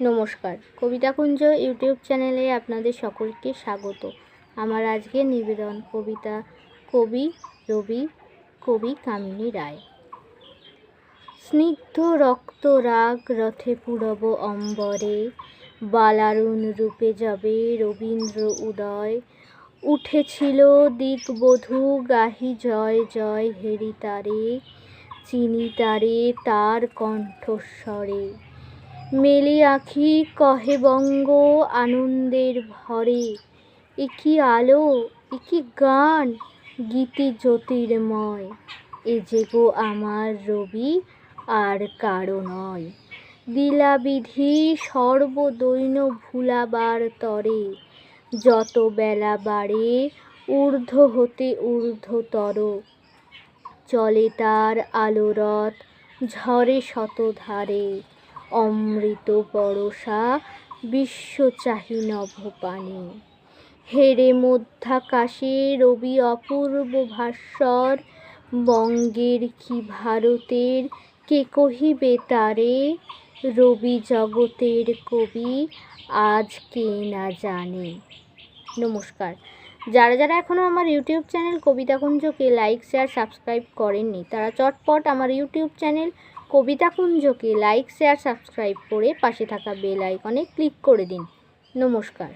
নমস্কার। কবিতাকুঞ্জ ইউটিউব চ্যানেলে আপনাদের সকলকে স্বাগত। আমার আজকের নিবেদন কবিতা কবি রবি, কবি কামিনী রায়। স্নিগ্ধ রক্ত রাগ রথে পুরব অম্বরে বালারুণ রূপে যাবে রবীন্দ্র উদয়। উঠেছিল দিকবধূ গাহি জয় জয় হেরি তারে, চিনি তারে তার কণ্ঠস্বরে। মেলি আখি কহে বঙ্গ আনন্দের ভরে। একি আলো একি গান, গীতি জ্যোতির্ময়। এ যে গো আমার রবি, আর কারও নয়। দিলাবিধি সর্বদৈন ভুলাবার তরে। যত বেলা বাড়ে, ঊর্ধ্ব হতে ঊর্ধ্বতর। চলে তার আলোরথ, ঝরে শতধারে। অমৃত বরষা, বিশ্ব চাহি নভপানে হেরে মধ্যাকাশে রবি অপূর্ব ভাস্বর, বঙ্গের কি ভারতের, কে কহিবে তারে? রবি জগতের কবি, আজ কে না জানে। নমস্কার। যারা যারা এখনও আমার ইউটিউব চ্যানেল কবিতা কুঞ্জকে লাইক শেয়ার সাবস্ক্রাইব করেননি, তারা চটপট আমার ইউটিউব চ্যানেল কবিতাকুঞ্জকে লাইক শেয়ার সাবস্ক্রাইব করে পাশে থাকা বেল আইকনে ক্লিক করে দিন। নমস্কার।